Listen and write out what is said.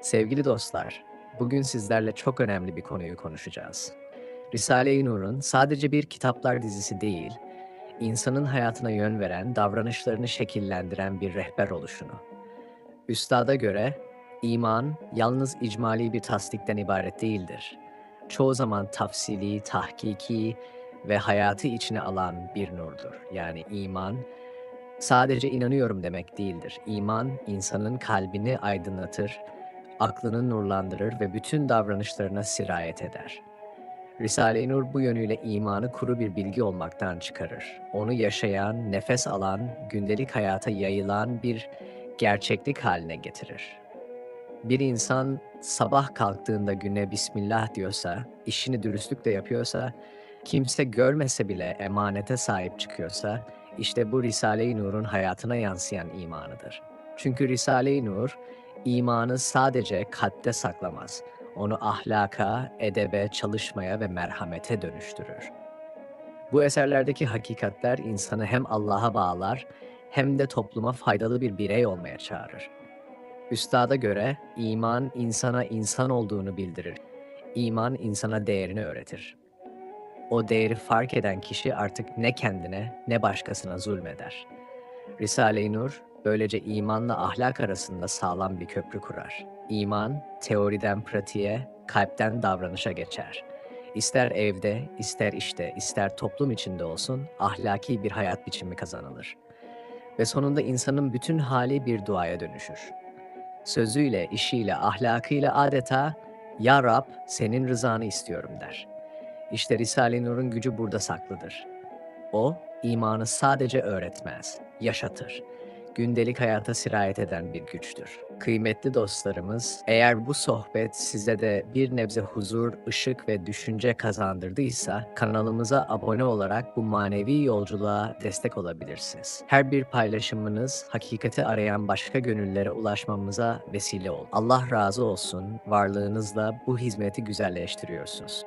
Sevgili dostlar, bugün sizlerle çok önemli bir konuyu konuşacağız. Risale-i Nur'un sadece bir kitaplar dizisi değil, insanın hayatına yön veren, davranışlarını şekillendiren bir rehber oluşunu. Üstada göre iman yalnız icmali bir tasdikten ibaret değildir. Çoğu zaman tafsili, tahkiki ve hayatı içine alan bir nurdur. Yani iman sadece inanıyorum demek değildir. İman insanın kalbini aydınlatır, aklını nurlandırır ve bütün davranışlarına sirayet eder. Risale-i Nur bu yönüyle imanı kuru bir bilgi olmaktan çıkarır. Onu yaşayan, nefes alan, gündelik hayata yayılan bir gerçeklik haline getirir. Bir insan sabah kalktığında güne Bismillah diyorsa, işini dürüstlükle yapıyorsa, kimse görmese bile emanete sahip çıkıyorsa, işte bu Risale-i Nur'un hayatına yansıyan imanıdır. Çünkü Risale-i Nur, imanı sadece kalpte saklamaz. Onu ahlaka, edebe, çalışmaya ve merhamete dönüştürür. Bu eserlerdeki hakikatler insanı hem Allah'a bağlar hem de topluma faydalı bir birey olmaya çağırır. Üstada göre iman insana insan olduğunu bildirir. İman insana değerini öğretir. O değeri fark eden kişi artık ne kendine ne başkasına zulmeder. Risale-i Nur böylece imanla ahlak arasında sağlam bir köprü kurar. İman teoriden pratiğe, kalpten davranışa geçer. İster evde, ister işte, ister toplum içinde olsun ahlaki bir hayat biçimi kazanılır. Ve sonunda insanın bütün hali bir duaya dönüşür. Sözüyle, işiyle, ahlakıyla adeta ''Ya Rab, senin rızanı istiyorum.'' der. İşte Risale-i Nur'un gücü burada saklıdır. O, imanı sadece öğretmez, yaşatır. Gündelik hayata sirayet eden bir güçtür. Kıymetli dostlarımız, eğer bu sohbet size de bir nebze huzur, ışık ve düşünce kazandırdıysa, kanalımıza abone olarak bu manevi yolculuğa destek olabilirsiniz. Her bir paylaşımınız, hakikati arayan başka gönüllere ulaşmamıza vesile olur. Allah razı olsun, varlığınızla bu hizmeti güzelleştiriyorsunuz.